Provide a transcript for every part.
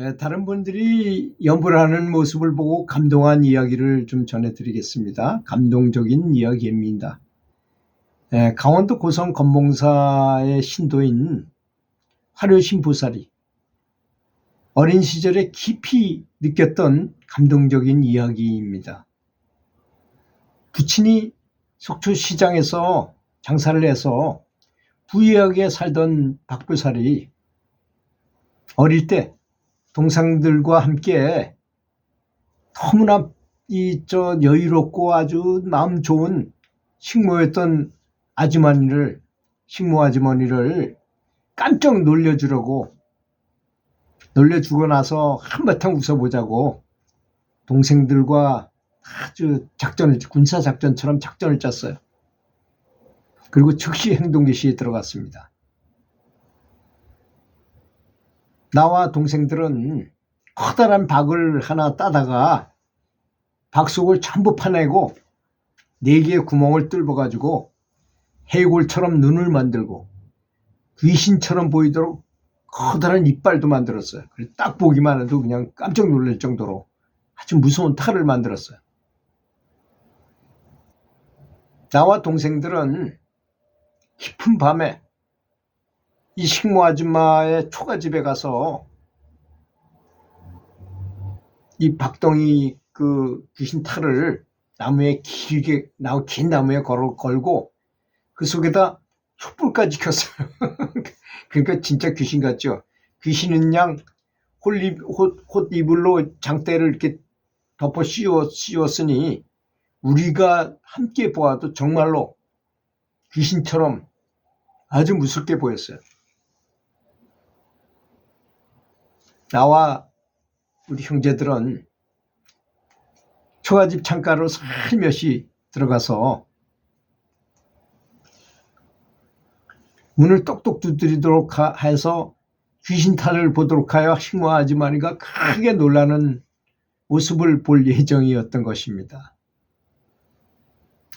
에, 다른 분들이 연불하는 모습을 보고 감동한 이야기를 좀 전해드리겠습니다. 감동적인 이야기입니다. 에, 강원도 고성 건봉사의 신도인 화려신부살이 어린 시절에 깊이 느꼈던 감동적인 이야기입니다. 부친이 속초시장에서 장사를 해서 부유하게 살던 박부살이 어릴 때 동상들과 함께 너무나 이 저 여유롭고 아주 마음 좋은 식모였던 아주머니를 식모 아주머니를 깜짝 놀려주려고 놀려주고 나서 한바탕 웃어보자고 동생들과 아주 작전을 군사 작전처럼 작전을 짰어요. 그리고 즉시 행동 개시에 들어갔습니다. 나와 동생들은 커다란 박을 하나 따다가 박 속을 전부 파내고 네 개의 구멍을 뚫어 가지고 해골처럼 눈을 만들고 귀신처럼 보이도록 커다란 이빨도 만들었어요. 딱 보기만 해도 그냥 깜짝 놀랄 정도로 아주 무서운 탈을 만들었어요. 나와 동생들은 깊은 밤에 이 식모 아줌마의 초가집에 가서 이 박덩이 그 귀신 탈을 나무에 길게 나무 긴 나무에 걸, 걸고 그 속에다 촛불까지 켰어요. 그러니까 진짜 귀신 같죠. 귀신은 양 옷, 옷 이불로 장대를 이렇게 덮어 씌웠으니 우리가 함께 보아도 정말로 귀신처럼 아주 무섭게 보였어요. 나와 우리 형제들은 초가집 창가로 살며시 들어가서 문을 똑똑 두드리도록 하- 해서 귀신탈을 보도록 하여 식모 아주머니가 크게 놀라는 모습을 볼 예정이었던 것입니다.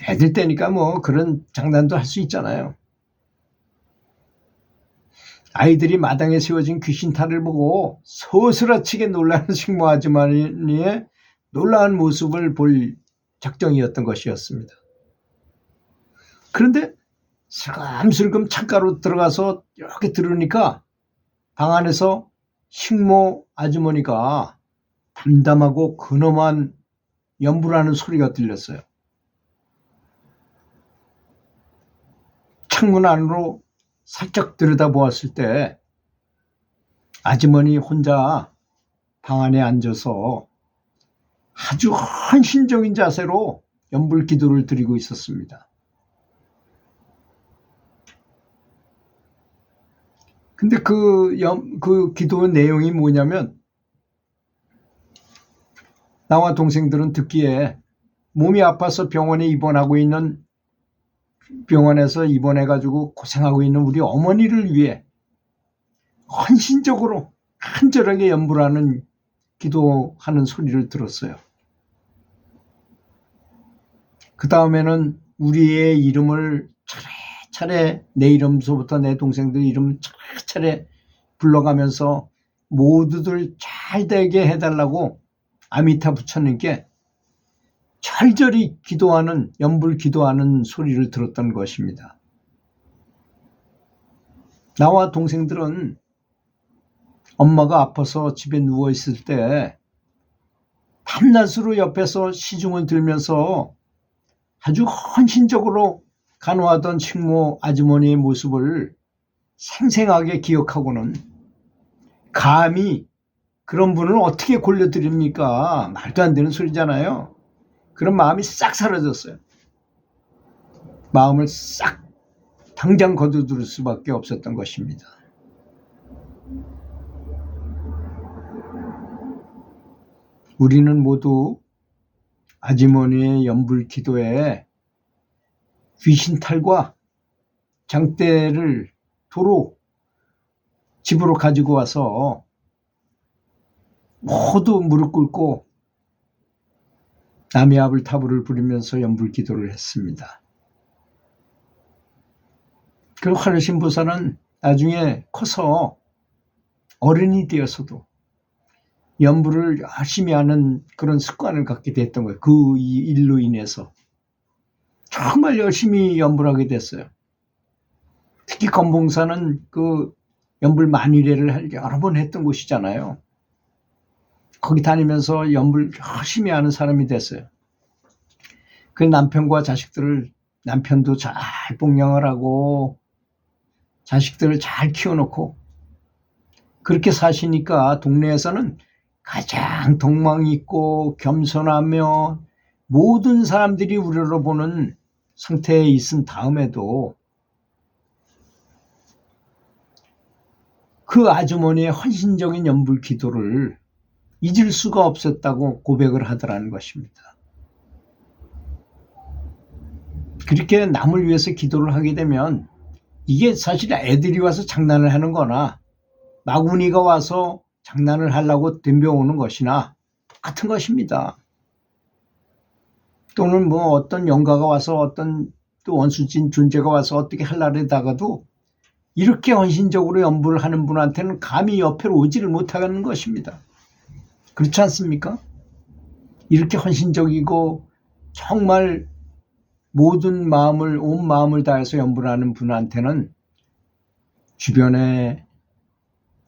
애들 때니까 뭐 그런 장난도 할 수 있잖아요. 아이들이 마당에 세워진 귀신탈을 보고 소스라치게 놀라는 식모 아주머니의 놀라운 모습을 볼 작정이었던 것이었습니다. 그런데 슬금슬금 창가로 들어가서 이렇게 들으니까 방 안에서 식모 아주머니가 담담하고 근엄한 연불하는 소리가 들렸어요. 창문 안으로 살짝 들여다보았을 때 아주머니 혼자 방 안에 앉아서 아주 헌신적인 자세로 연불 기도를 드리고 있었습니다. 근데 그, 연, 그 기도 내용이 뭐냐면 나와 동생들은 듣기에 몸이 아파서 병원에 입원하고 있는 병원에서 입원해가지고 고생하고 있는 우리 어머니를 위해 헌신적으로 간절하게 연불하는 기도하는 소리를 들었어요. 그 다음에는 우리의 이름을 차례차례 내 이름서부터 내 동생들 이름 차례차례 불러가면서 모두들 잘 되게 해달라고 아미타 부처님께 철저히 기도하는 연불 기도하는 소리를 들었던 것입니다. 나와 동생들은 엄마가 아파서 집에 누워 있을 때 밤낮으로 옆에서 시중을 들면서 아주 헌신적으로 간호하던 식모 아주머니의 모습을 생생하게 기억하고는 감히 그런 분을 어떻게 골려드립니까? 말도 안 되는 소리잖아요. 그런 마음이 싹 사라졌어요. 마음을 싹 당장 거두들 수밖에 없었던 것입니다. 우리는 모두 아주머니의 연불 기도에 귀신 탈과 장대를 도로 집으로 가지고 와서 모두 무릎 꿇고 남이압을 타부를 부리면서 연불 기도를 했습니다. 그리고 하늘신 보사는 나중에 커서 어른이 되어서도 연부를 열심히 하는 그런 습관을 갖게 됐던 거예요. 그 이- 일로 인해서. 정말 열심히 연부를 하게 됐어요. 특히 건봉사는 그 연불 만일회를 할- 여러 번 했던 곳이잖아요. 거기 다니면서 연불 열심히 하는 사람이 됐어요. 그 남편과 자식들을 남편도 잘 봉양을 하고 자식들을 잘 키워놓고 그렇게 사시니까 동네에서는 가장 덕망 있고 겸손하며 모든 사람들이 우러러 보는 상태에 있은 다음에도 그 아주머니의 헌신적인 연불 기도를 잊을 수가 없었다고 고백을 하더라는 것입니다. 그렇게 남을 위해서 기도를 하게 되면 이게 사실 애들이 와서 장난을 하는 거나 마구니가 와서 장난을 하려고 덤벼오는 것이나 똑같은 것입니다. 또는 뭐 어떤 영가가 와서 어떤 또 원수진 존재가 와서 어떻게 하려다가도 이렇게 헌신적으로 연부를 하는 분한테는 감히 옆에로 오지를 못하는 것입니다. 그렇지 않습니까? 이렇게 헌신적이고 정말 모든 마음을 온 마음을 다해서 연부를 하는 분한테는 주변에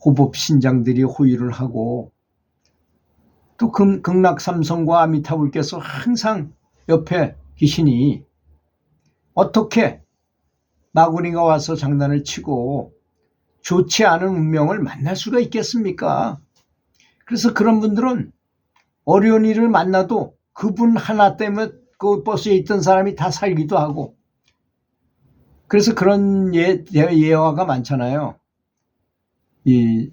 호법 신장들이 호의를 하고 또 금- 극락삼성과 아미타불께서 항상 옆에 계시니 어떻게 마구니가 와서 장난을 치고 좋지 않은 운명을 만날 수가 있겠습니까? 그래서 그런 분들은 어려운 일을 만나도 그분 하나 때문에 그 버스에 있던 사람이 다 살기도 하고 그래서 그런 예, 예- 예화가 많잖아요. 이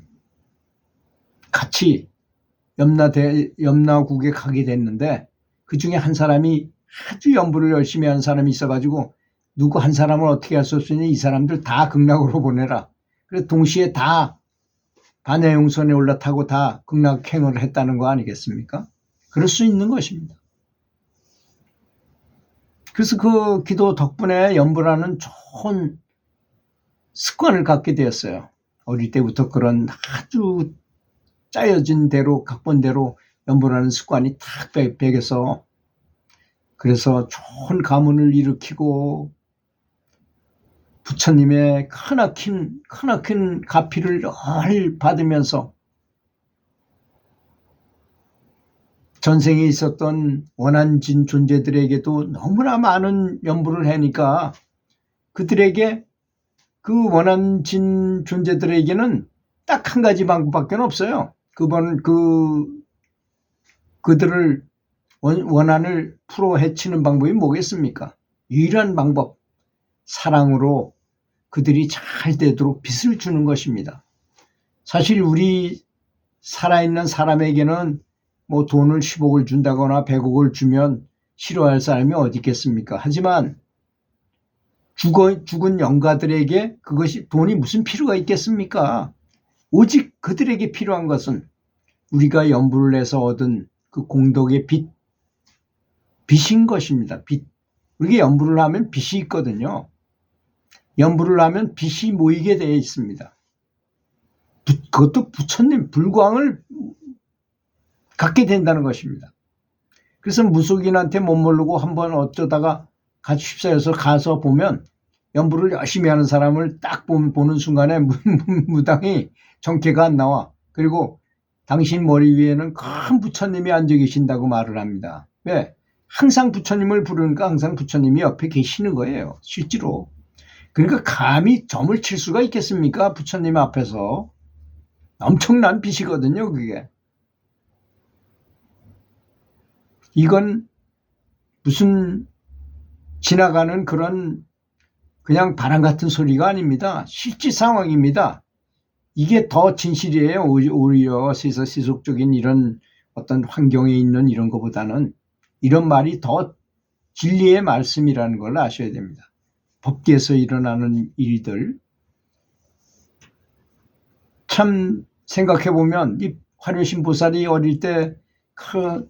같이 염라대 염라국에 가게 됐는데 그 중에 한 사람이 아주 연부를 열심히 하는 사람이 있어가지고 누구 한 사람을 어떻게 할 수 없으니 이 사람들 다 극락으로 보내라. 그래서 동시에 다 반해용선에 올라타고 다 극락행을 했다는 거 아니겠습니까? 그럴 수 있는 것입니다. 그래서 그 기도 덕분에 연부라는 좋은 습관을 갖게 되었어요. 어릴 때부터 그런 아주 짜여진 대로 각본대로 연보라는 습관이 탁 배- 배겨서 그래서 좋은 가문을 일으키고 부처님의 크나큰 크나큰 가피를 늘 받으면서 전생에 있었던 원한진 존재들에게도 너무나 많은 연부를 하니까 그들에게 그 원한진 존재들에게는 딱 한 가지 방법밖에 없어요. 그번 그 그들을 원, 원한을 풀어 헤치는 방법이 뭐겠습니까? 유일한 방법 사랑으로 그들이 잘 되도록 빚을 주는 것입니다. 사실 우리 살아있는 사람에게는 뭐 돈을 10억을 준다거나 100억을 주면 싫어할 사람이 어디 있겠습니까? 하지만 죽어, 죽은 영가들에게 그것이 돈이 무슨 필요가 있겠습니까? 오직 그들에게 필요한 것은 우리가 연부를 해서 얻은 그 공덕의 빚, 빚인 것입니다. 빚. 우리가 연부를 하면 빚이 있거든요. 연부를 하면 빚이 모이게 되어 있습니다. 부- 그것도 부처님 불광을 갖게 된다는 것입니다. 그래서 무속인한테 못 모르고 한번 어쩌다가 같이 휩싸여서 가서 보면 연부를 열심히 하는 사람을 딱 보- 보는 순간에 무당이 정체가 안 나와. 그리고 당신 머리 위에는 큰 부처님이 앉아 계신다고 말을 합니다. 왜? 항상 부처님을 부르니까 항상 부처님이 옆에 계시는 거예요. 실제로. 그러니까 감히 점을 칠 수가 있겠습니까? 부처님 앞에서. 엄청난 빛이거든요, 그게. 이건 무슨 지나가는 그런 그냥 바람 같은 소리가 아닙니다. 실제 상황입니다. 이게 더 진실이에요. 오히- 오히려 세서 세속적인 이런 어떤 환경에 있는 이런 것보다는 이런 말이 더 진리의 말씀이라는 걸 아셔야 됩니다. 법계에서 일어나는 일들. 참 생각해 보면 이 화려신 보살이 어릴 때 그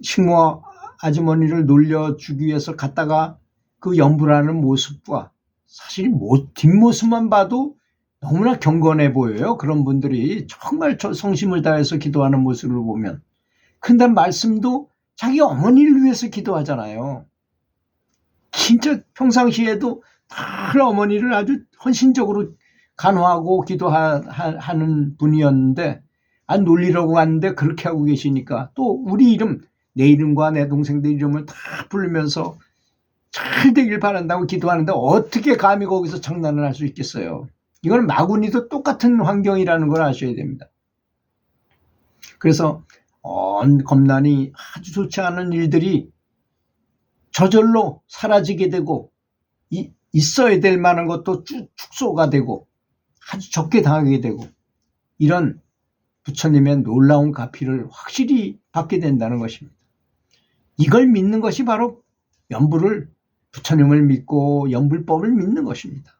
식모 아주머니를 놀려 주기 위해서 갔다가 그 연부라는 모습과 사실 뭐 뒷모습만 봐도 너무나 경건해 보여요. 그런 분들이 정말 저 성심을 다해서 기도하는 모습을 보면. 근데 말씀도 자기 어머니를 위해서 기도하잖아요. 진짜 평상시에도 다 어머니를 아주 헌신적으로 간호하고 기도하는 분이었는데, 아, 놀리려고 왔는데 그렇게 하고 계시니까 또 우리 이름, 내 이름과 내 동생들 이름을 다 부르면서 잘 되길 바란다고 기도하는데 어떻게 감히 거기서 장난을 할 수 있겠어요. 이건 마구니도 똑같은 환경이라는 걸 아셔야 됩니다. 그래서 언 겁난이 아주 좋지 않은 일들이 저절로 사라지게 되고 이, 있어야 될 만한 것도 쭉 축소가 되고 아주 적게 당하게 되고 이런 부처님의 놀라운 가피를 확실히 받게 된다는 것입니다. 이걸 믿는 것이 바로 연불을 부처님을 믿고 연불법을 믿는 것입니다.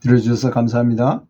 들어주셔서 감사합니다.